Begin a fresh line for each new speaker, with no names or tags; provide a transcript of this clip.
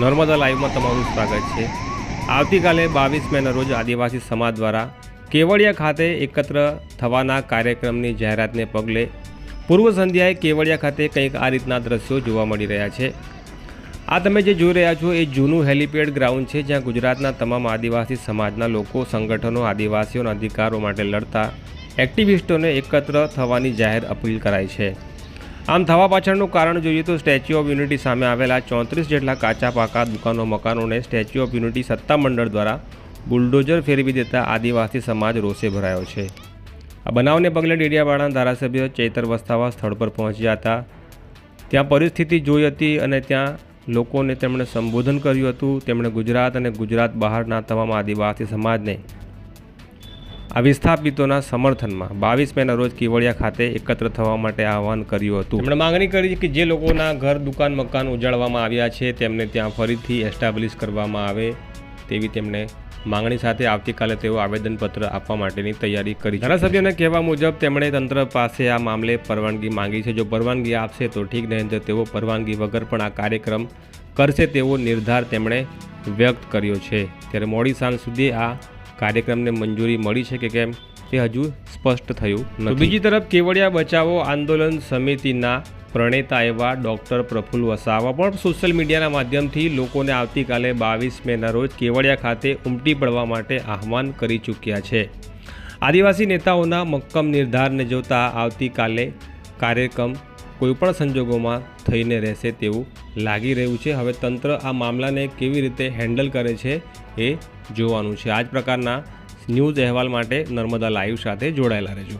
નર્મદા લાઈવમાં તમારું સ્વાગત છે. આવતીકાલે બાવીસ મેના રોજ આદિવાસી સમાજ દ્વારા કેવડિયા ખાતે એકત્ર થવાના કાર્યક્રમની જાહેરાતને પગલે પૂર્વ સંધ્યાએ કેવડિયા ખાતે કંઈક આ રીતના દ્રશ્યો જોવા મળી રહ્યા છે. આ તમે જે જોઈ રહ્યા છો એ જૂનું હેલિપેડ ગ્રાઉન્ડ છે જ્યાં ગુજરાતના તમામ આદિવાસી સમાજના લોકો, સંગઠનો, આદિવાસીઓના અધિકારો માટે લડતા એક્ટિવિસ્ટોને એકત્ર થવાની જાહેર અપીલ કરાઈ છે. આમ થવા પાછળનું કારણ જોઈએ તો સ્ટેચ્યુ ઓફ યુનિટી સામે આવેલા ચોત્રીસ જેટલા કાચા પાકા દુકાનો, મકાનોને સ્ટેચ્યુ ઓફ યુનિટી સત્તામંડળ દ્વારા બુલડોઝર ફેરવી દેતા આદિવાસી સમાજ રોષે ભરાયો છે. આ બનાવને પગલે ડેડિયાવાડાના ધારાસભ્ય ચૈતર વસ્તાવા સ્થળ પર પહોંચ્યા હતા. ત્યાં પરિસ્થિતિ જોઈ હતી અને ત્યાં લોકોને તેમણે સંબોધન કર્યું હતું. તેમણે ગુજરાત અને ગુજરાત બહારના તમામ આદિવાસી સમાજને આ વિસ્થાપિતોના સમર્થનમાં બાવીસ મેના રોજ કેવડિયા ખાતે એકત્ર થવા માટે આહવાન કર્યું હતું. તેમણે માંગણી કરી કે જે લોકોના ઘર દુકાન મકાન ઉજાડવામાં આવ્યા છે તેમને ત્યાં ફરીથી એસ્ટાબ્લિશ કરવામાં આવે તેવી તેમણે માંગણી સાથે આવતીકાલે તેઓ આવેદનપત્ર આપવા માટેની તૈયારી કરી. ધારાસભ્યના કહેવા મુજબ તેમણે તંત્ર પાસે આ મામલે પરવાનગી માંગી છે. જો પરવાનગી આપશે તો ઠીક નહીં તો તેઓ પરવાનગી વગર પણ આ કાર્યક્રમ કરશે તેવો નિર્ધાર તેમણે વ્યક્ત કર્યો છે. ત્યારે મોડી સાંજ સુધી આ કાર્યક્રમને મંજૂરી મળી છે કે કેમ તે હજુ સ્પષ્ટ થયું નથી. બીજી તરફ કેવડિયા બચાવો આંદોલન સમિતિના પ્રણેતા એવા ડૉક્ટર પ્રફુલ્લ વસાવા પણ સોશિયલ મીડિયાના માધ્યમથી લોકોને આવતીકાલે બાવીસ મેના રોજ કેવડિયા ખાતે ઉમટી પડવા માટે આહવાન કરી ચૂક્યા છે. આદિવાસી નેતાઓના મક્કમ નિર્ધારને જોતા આવતીકાલે કાર્યક્રમ કોઈપણ સંજોગોમાં થઈને રહેશે તેવું લાગી રહ્યું છે. હવે તંત્ર આ મામલાને કેવી રીતે હેન્ડલ કરે છે એ જોવાનું છે. આ જ પ્રકારના ન્યૂઝ અહેવાલ માટે નર્મદા લાઈવ સાથે જોડાયેલા રહેજો.